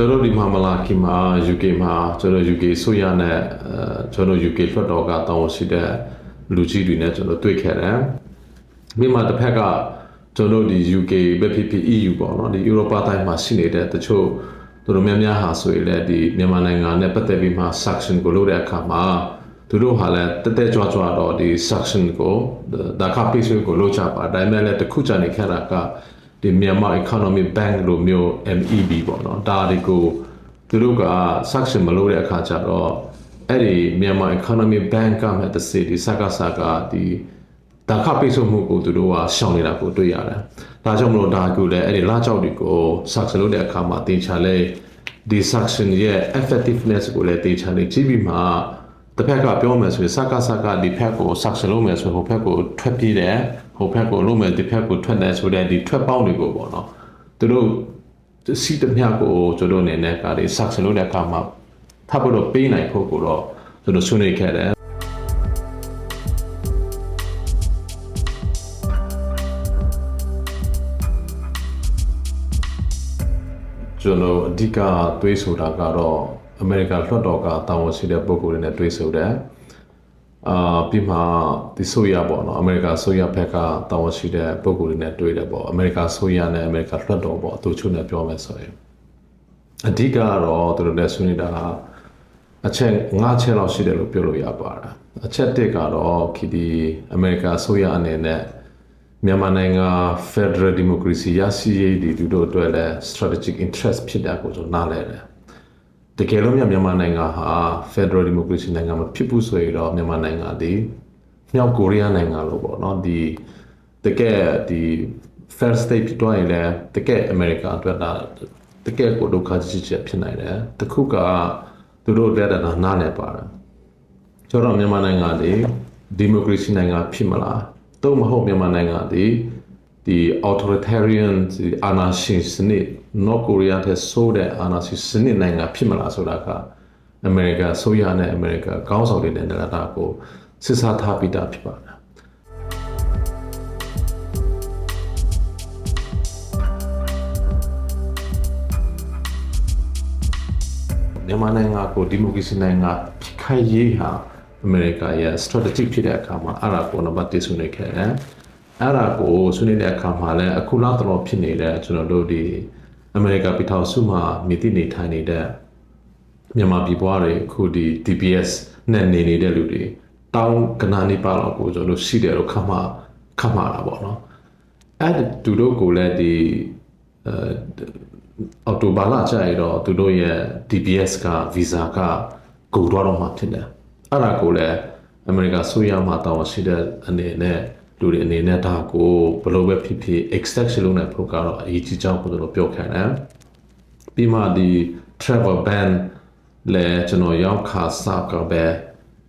ကျွန်တော်တို့ဒီမှာမလာခင်မှာ UK မှာကျွန်တော် UK ဆိုရနဲ့အဲကျွန်တော် UK ဖတ်တော်ကတောင်းရှိတဲ့လူကြီးတွေနဲ့ကျွန်တော်တွေ့ခဲ့တယ်မိမတစ်ဖက်ကကျွန်တော်ဒီ UK ပဲဖြစ်ဖြစ် EU ပေါ့နော်ဒီ Europa တိုင်းမှာရှိနေတဲ့တချို့သူတို့များများဟာဆိုရင်လည်းဒီမြန်မာနိုင်ငံနဲ့ပတ်သက်ပြီးမှ suction ကိုလုပ်တဲ့အခါမှာသူတို့ဟာလည်းတက်တက်ကြွကြွတော့ဒီ suction ကိုဒါကပိတ်ဆို့ကိုလုပ်ကြပါဒါပေမဲ့လည်းတစ်ခုကြနေခဲ့တာက ဒီမြန်မာ economic bank လိုမျိုး MEB ပေါ့နော်ဒါတွေကိုသူတို့က suction မလုပ်တဲ့အခါကျတော့အဲ့ဒီမြန်မာ economic bank ကမှတစ်စီဒီစကားစကားဒီဒါခပိတ်ဆို့မှုကိုသူတို့ကရှောင်နေတာကိုတွေ့ရတယ်။ဒါကြောင့်မလို့ဒါကူလည်းအဲ့ဒီလာကြောက်တွေကို suction လုပ်တဲ့အခါမှာတင်ချလဲဒီ suction ရဲ့ effectiveness ကိုလည်းတင်ချလဲကြည့်ပြီးမှ တစ်ဖက်ကပြောမယ်ဆိုရင်စကားစကားဒီဖက်ကို suction လုပ်မယ်ဆိုရင်ဟိုဖက်ကိုထွက်ပြေးတယ်ဟိုဖက်ကိုလုပ်မယ်ဒီဖက်ကိုထွက်တယ်ဆိုတဲ့ဒီထွက်ပေါက်တွေကိုပေါ့နော်သူတို့စီတမျှကိုကျွန်တော်အနေနဲ့ကဒီ suction လုပ်တဲ့အခါမှာထပ်ပြီးတော့ပေးနိုင်ဖို့ကိုတော့ကျွန်တော်ဆွေးနွေးခဲ့တယ်ကျွန်တော်အဓိကတွေးဆိုတာကတော့ အမေရိကန်လွှတ်တော်ကတာဝန်ရှိတဲ့ပုဂ္ဂိုလ်တွေနဲ့တွေးဆိုတယ်အာပြီးမှဒီဆိုရပေါ့နော်အမေရိကန်ဆိုရဘက်ကတာဝန်ရှိတဲ့ပုဂ္ဂိုလ်တွေနဲ့တွေးတယ်ပေါ့အမေရိကန်ဆိုရနဲ့အမေရိကန်လွှတ်တော်ပေါ့သူချုပ်နဲ့ပြောမယ်ဆိုရင်အဓိကကတော့သူတို့လည်းဆွေးနွေးတာကအချက်၅ချက်လောက်ရှိတယ်လို့ပြောလို့ရပါတယ်အချက်တစ်ကတော့ခီဒီအမေရိကန်ဆိုရအနေနဲ့မြန်မာနိုင်ငံ Federal Democracy ရရှိရေးဒီသူတို့အတွက်လည်း strategic interest ဖြစ်တာကိုကျွန်တော်နားလည်တယ်။ တကယ်လို့မြမြန်မာနိုင်ငံဟာ Federal Democracy နိုင်ငံမဖြစ်ဘူးဆိုရင်တော့မြန်မာနိုင်ငံဒီမြောက်ကိုရီးယားနိုင်ငံလို့ပေါ့နော်ဒီတကယ်ဒီ first state ဖြစ်သွားရင်လည်းတကယ်အမေရိကန်အတွက်ဒါတကယ်ကိုဒုက္ခကြီးကြီးဖြစ်နိုင်တယ်။တခုကသူတို့လက်တာနားလည်ပါတယ်။ကျွန်တော်မြန်မာနိုင်ငံဒီဒီမိုကရေစီနိုင်ငံဖြစ်မလားတော့မဟုတ်မြန်မာနိုင်ငံဒီဒီ authoritarian ဒီအာဏာရှင်စ နစ် North Korea တဲ့ဆိုးတဲ့အာဏာရှင်စနစ်နိုင်ငံဖြစ်မလားဆိုတာကအမေရိကန်ဆိုရနဲ့အမေရိကန်ကောင်းဆောင်တွေနဲ့လည်းဒါကိုစစ်စားထားပြီးသားဖြစ်ပါတယ်မြန်မာနိုင်ငံကိုဒီမိုကရေစီနိုင်ငံဖြစ်ခိုင်ရေးဟာအမေရိကန်ရဲ့ strategic ဖြစ်တဲ့အခါမှာအဲ့ဒါကိုနံပါတ်1ဆွေးနွေးခဲ့တယ်။အဲ့ဒါကိုဆွေးနွေးတဲ့အခါမှာလည်းအခုလောက်တော့ဖြစ်နေတဲ့ကျွန်တော်တို့ဒီ အမေရိကန်ပြည်ထောင်စုမှာမြစ်တိနေထိုင်နေတဲ့မြန်မာပြည်ပွားတွေအခုဒီ DPS နဲ့နေနေတဲ့လူတွေတောင်းကနာနေပါတော့ကိုကျွန်တော်တို့ရှိတယ်လို့ခမှခမှတာပေါ့နော်။အဲ့တူတို့ကိုလည်းဒီအဲအော်တိုဘာလကြာရတော့သူတို့ရဲ့ DPS က visa ကကုန်တော့တော့မှဖြစ်တယ်။အဲ့ဒါကိုလည်းအမေရိကန်ဆိုရမှာတောင်းရှိတဲ့အနေနဲ့ လူတွေအနေနဲ့ဒါကိုဘယ်လိုပဲဖြစ်ဖြစ် extension လုပ်နိုင်ဖို့ကတော့အရေးကြီးကြောင်းကိုကျွန်တော်ပြောခဲ့တယ်။ပြီးမှဒီ travel ban လဲကျွန်တော်ရောက်ခါစားကပဲ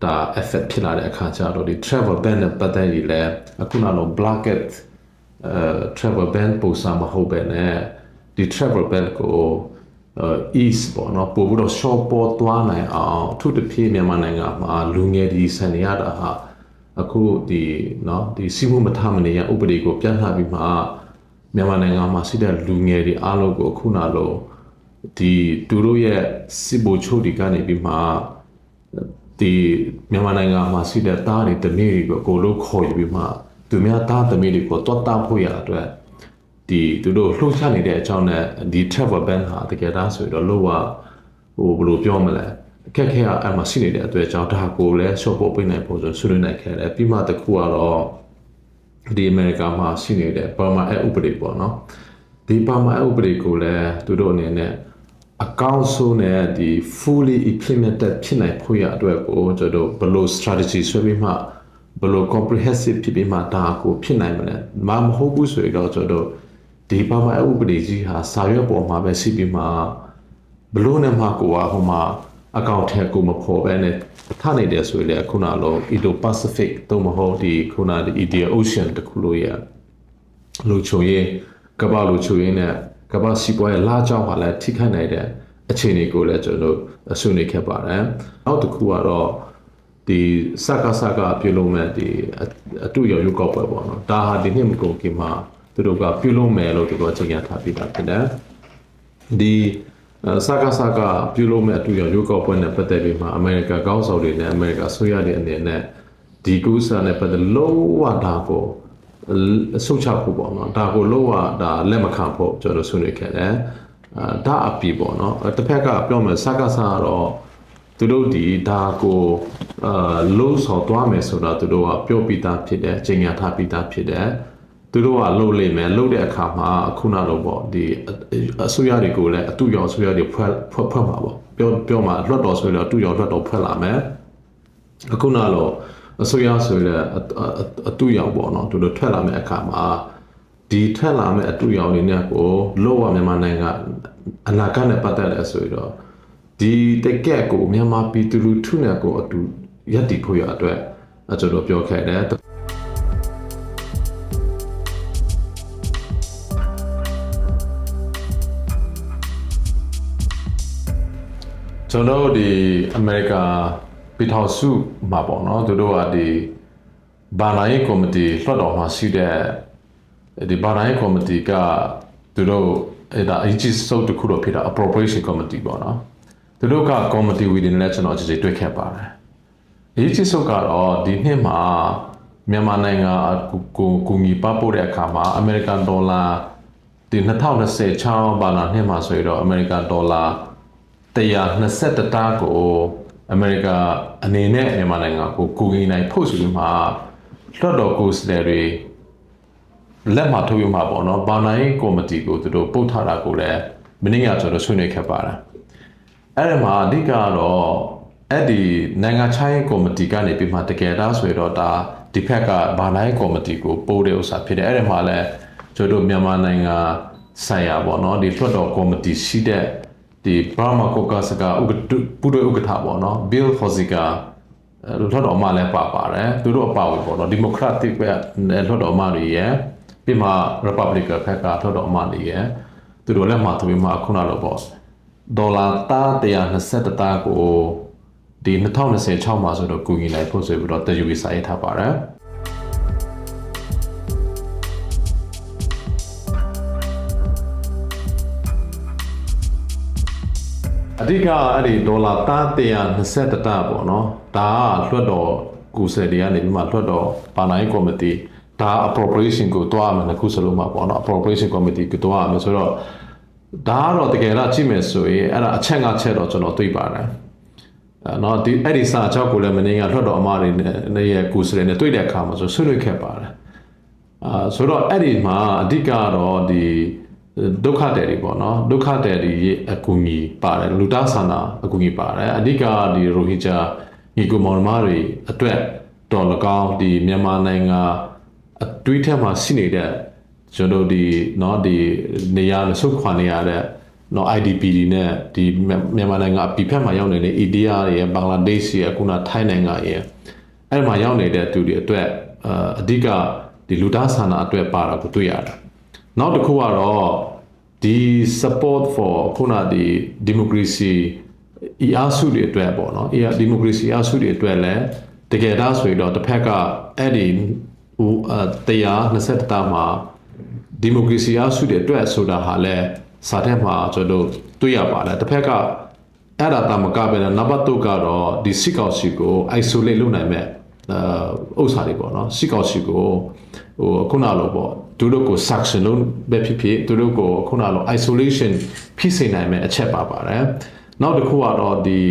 ဒါ effect ဖြစ်လာတဲ့အခါကျတော့ဒီ travel ban နဲ့ပတ်သက်ပြီးလဲအခုနောက် blanket အဲ travel ban ပုံစံမဟုတ်ပဲねဒီ travel ban ကိုအဲ east ပေါ့နော်ပို့ပြီးတော့ short ပေါ်သွားနိုင်အောင်သူတဖြည်းမြန်မာနိုင်ငံမှာလူငယ်ဒီဆန်ရတာဟာ အခုဒီเนาะဒီစီမှုမထမနေရဥပဒေကိုပြန်လှပြီးမှမြန်မာနိုင်ငံမှာရှိတဲ့လူငယ်တွေအားလုံးကိုအခုနလိုဒီသူတို့ရဲ့စစ်ဗိုလ်ချုပ်တွေကနေပြီးမှဒီမြန်မာနိုင်ငံမှာရှိတဲ့တားတွေတမီးတွေကိုကိုလို့ခေါ်ယူပြီးမှသူများတားတမီးတွေကိုတွတ်တာဖို့ရအတွက်ဒီသူတို့လှုပ်ရှားနေတဲ့အကြောင်းနဲ့ဒီ travel ban ဟာတကယ်တမ်းဆိုရင်တော့လို့ကဟိုဘယ်လိုပြောမလဲ အခက်ခဲအမှရှိနေတဲ့အတွေ့အကြောင်းဒါကိုလည်း short ပို့ပေးနိုင်ဖို့ဆိုဆွေးနွေးနိုင်ခဲ့တယ်ပြီးမှတစ်ခုကတော့ဒီအမေရိကန်မှာရှိနေတဲ့ Burma Act ဥပဒေပေါ့နော်ဒီ Burma Act ဥပဒေကိုလည်းသူတို့အနေနဲ့အကောင့်ဆိုးနဲ့ဒီ fully implemented ဖြစ်နိုင်ဖို့ရအတွက်ကိုကျွန်တော်ဘယ်လို strategy ဆွဲပြီးမှဘယ်လို comprehensive ဖြစ်ပြီးမှဒါကိုဖြစ်နိုင်မလဲမမဟုတ်ဘူးဆိုရင်တော့ကျွန်တော်ဒီပါမဥပဒေကြီးဟာစာရွက်ပေါ်မှာပဲရှိပြီးမှဘလို့နဲ့မှကိုကဟိုမှာ အကောင့်ထဲကိုမဖော်ပဲနဲ့ထနေတယ်ဆိုရင်လည်းခုနလော Indo Pacific သို့မဟုတ်ဒီခုနဒီ Indian Ocean တခုလို့ရလူချုံရင်ကမ္ဘာလူချုံရင်နဲ့ကမ္ဘာစီးပွားရေးလာကြောင်းဟာလည်းထိခိုက်နိုင်တဲ့အခြေအနေကိုလည်းကျွန်တော်တို့ဆွေးနွေးခဲ့ပါတယ်။နောက်တစ်ခုကတော့ဒီစကားစကားပြုလုပ်မဲ့ဒီအတူရောရုပ်ကောက်ပွဲပေါ့နော်။ဒါဟာဒီနှစ်မကုန်ခင်မှာသူတို့ကပြုလုပ်မယ်လို့သူတို့အချိန်ရထားပြီးတာဖြစ်တယ်။ဒီအဲ စကားစကားပြုလုပ်မဲ့အတူရောက်ရုပ်ကောက်ပွဲနဲ့ပတ်သက်ပြီးမှအမေရိကန်ကောင်းဆောင်တွေနဲ့အမေရိကန်ဆိုရတဲ့အနေနဲ့ဒီကူးစာနဲ့ပတ်သက်လုံးဝဒါကိုအဆုတ်ချဖို့ပေါ့နော်ဒါကိုလုံးဝဒါလက်မခံဖို့ကျွန်တော်ဆွေးနွေးခဲ့တယ်အာဒါအပြီပေါ့နော်တစ်ဖက်ကပြောမယ်စကားစကတော့သူတို့ဒီဒါကိုအာလုံးဆော်သွားမယ်ဆိုတာသူတို့ကပြောပြီးသားဖြစ်တယ်ချိန်ညာထားပြီးသားဖြစ်တယ် သူတို့ကလှုပ်လိမ့်မယ်လှုပ်တဲ့အခါမှာခုနလိုပေါ့ဒီအစိုးရတွေကိုလည်းအတူရောင်အစိုးရတွေဖွဲ့ဖွဲ့ဖွဲ့မှာပေါ့ပြောပြောမှာလွတ်တော်ဆိုရင်တော့အတူရောင်လွတ်တော်ဖွဲ့လာမယ်အခုနလိုအစိုးရဆိုရင်အတူရောင်ပေါ့နော်သူတို့ထွက်လာမယ့်အခါမှာဒီထွက်လာမယ့်အတူရောင်တွေနဲ့ကိုလောကမြန်မာနိုင်ငံအနာဂတ်နဲ့ပတ်သက်လဲဆိုရင်တော့ဒီတကက်ကိုမြန်မာပြည်သူလူထုနဲ့ကိုအတူရပ်တည်ဖို့ရအတွက်အကျွန်တော်ပြောခဲ့တယ် ကျွန်တော်တို့ဒီအမေရိကန်ပြည်ထောင်စုမှာပေါ့နော်သူတို့ကဒီဘာသာရေးကော်မတီလွှတ်တော်မှာရှိတဲ့ဒီဘာသာရေးကော်မတီကသူတို့အဲ့ဒါအကြီးစုပ်တစ်ခုတော့ဖြစ်တာ appropriation committee ပေါ့နော်သူတို့က committee within နဲ့ကျွန်တော်ကြည့်တွေ့ခဲ့ပါတယ်အကြီးစုပ်ကတော့ဒီနှစ်မှာမြန်မာနိုင်ငံကိုကိုကူညီပပို့တဲ့အခါမှာ American dollar ဒီ2026ဘာသာနှစ်မှာဆိုရင်တော့ American dollar 121တားကိုအမေရိကအနေနဲ့မြန်မာနိုင်ငံကိုကူညီနိုင်ဖို့ဆိုပြီးမှလွှတ်တော်ကိုယ်စားလှယ်တွေလက်မှတ်ထိုးရမှာပေါ့နော်ဘာနိုင်ကော်မတီကိုသူတို့ပို့ထားတာကိုလည်းမင်းကကျွန်တော်ဆွေးနွေးခဲ့ပါတယ်အဲ့ဒီမှာအဓိကတော့အဲ့ဒီနိုင်ငံခြားရေးကော်မတီကနေပြီးမှတကယ်ဒါဆိုရတော့ဒါဒီဖက်ကဘာနိုင်ကော်မတီကိုပို့တဲ့ဥစ္စာဖြစ်တယ်အဲ့ဒီမှာလည်းကျွန်တော်တို့မြန်မာနိုင်ငံဆိုင်ရာပေါ့နော်ဒီလွှတ်တော်ကော်မတီရှိတဲ့ ဒီ Burma Caucus ကဥက္ကဋ္ဌပူရဥက္ကဋ္ဌပေါ့နော် Bill Fosika လွှတ်တော်အမလည်းပါပါတယ်သူတို့အပါဝင်ပေါ့နော် Democratic ဘက်လွှတ်တော်အမတွေရဲ့ပြီးမှ Republican ဘက်ကလွှတ်တော်အမတွေရဲ့သူတို့လည်းမှာသူပြီးမှခုနလိုပေါ့ဒေါ်လာ120တားကိုဒီ2026မှာဆိုတော့ကူညီနိုင်ဖို့ဆိုပြီးတော့တယူဝီစာရေးထားပါတယ် အဓိကအဲ့ဒီဒေါ်လာ120တပေါ့နော်ဒါကလွှတ်တော်ကုဆယ်တွေကနေပြီးမှလွှတ်တော်ပါနိုင်ကော်မတီဒါ appropriation ကိုတွားမယ်ခုစလုံးမှာပေါ့နော် appropriation committee ကိုတွားမယ်ဆိုတော့ဒါကတော့တကယ်တော့ကြည့်မယ်ဆိုရင်အဲ့ဒါအချက်ငါချက်တော့ကျွန်တော်သိပါတယ်အဲတော့ဒီအဲ့ဒီစာချုပ်ကိုလည်းမင်းကလွှတ်တော်အမတွေနဲ့ရဲ့ကုဆယ်တွေနဲ့တွေ့တဲ့အခါမှာဆိုဆွေးနွေးခဲ့ပါတယ်အာဆိုတော့အဲ့ဒီမှာအဓိကတော့ဒီ ဒုက္ခတယ်တွေပေါ့နော်ဒုက္ခတယ်တွေအကူအညီပါတယ်လူသားဆန္ဒအကူအညီပါတယ်အဓိကဒီရိုဟင်ဂျာညီကိုမောင်နှမတွေအတွက်တော်လကောင်းဒီမြန်မာနိုင်ငံအတွေးထက်မှာရှိနေတဲ့ကျွန်တော်ဒီเนาะဒီနေရာနဲ့ဆုတ်ခွာနေရတဲ့เนาะ IDP တွေနဲ့ဒီမြန်မာနိုင်ငံအပြဖက်မှာရောက်နေတဲ့ India ရဲ့ဘင်္ဂလားဒေ့ရှ်ရဲ့အခုနထိုင်းနိုင်ငံရဲ့အဲ့မှာရောက်နေတဲ့သူတွေအတွက်အဓိကဒီလူသားဆန္ဒအတွက်ပါတာကိုတွေ့ရတယ် နောက်တစ်ခုကတော့ဒီ support for ခုနဒီ democracy အအားစုတွေအတွက်ပေါ့နော်အ democracy အအားစုတွေအတွက်လည်းတကယ်ဒါဆိုရင်တော့တစ်ဖက်ကအဲ့ဒီဟို120တာမှာ democracy အအားစုတွေအတွက်ဆိုတာဟာလည်းစာထက်မှာကျွန်တော်တို့တွေ့ရပါတယ်တစ်ဖက်ကအဲ့ဒါတမကပဲနံပါတ်2ကတော့ဒီစစ်ကောင်စီကို isolate လုပ်နိုင်မဲ့အဲဥစ္စာတွေပေါ့နော်စစ်ကောင်စီကို ဟိုခုနလိုပေါ့သူတို့ကို suction လုပ်ပဲဖြစ်ဖြစ်သူတို့ကိုခုနလို isolation ဖြစ်စေနိုင်မဲ့အချက်ပါပါတယ်နောက်တစ်ခုကတော့ဒီ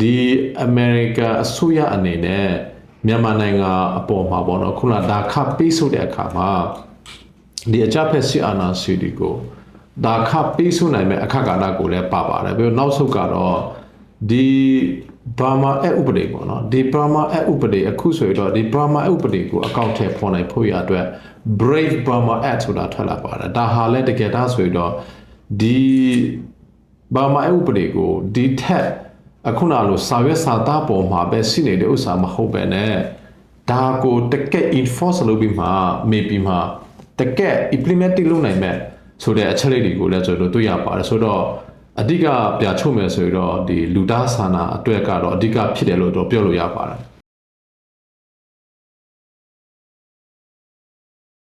ဒီ America အစိုးရအနေနဲ့မြန်မာနိုင်ငံအပေါ်မှာပေါ့နော်ခုနဒါခပေးဆိုတဲ့အခါမှာဒီအကြဖက်စစ်အာဏာရှင်တွေကိုဒါခပေးဆိုနိုင်မဲ့အခက်ကာလကိုလည်းပါပါတယ်ပြီးတော့နောက်ဆုံးကတော့ ဒီဘာမာအဥပဒေပေါ့နော်ဒီဘာမာအဥပဒေအခုဆိုရတော့ဒီဘာမာဥပဒေကိုအကောင့်ထဲပေါ်နိုင်ဖို့ရအတွက် Brave Burma Act ဆိုတာထွက်လာပါတယ်ဒါဟာလည်းတကယ်ဒါဆိုရတော့ဒီဘာမာဥပဒေကိုဒီထက်အခုနလိုစာရွက်စာသားပေါ်မှာပဲရှိနေတဲ့ဥစ္စာမဟုတ်ပဲねဒါကိုတကက် enforce လုပ်ပြီးမှ maybe မှတကက် implementing လုပ်နိုင်မဲ့ဆိုတဲ့အချက်လေးတွေကိုလည်းကျွန်တော်တို့တွေ့ရပါတယ်ဆိုတော့ အဓိကပြချုပ်မယ်ဆိုရင်တော့ဒီလူသားဆန္ဒအတွက်ကတော့အဓိကဖြစ်တယ်လို့တော့ပြောလို့ရပါတယ်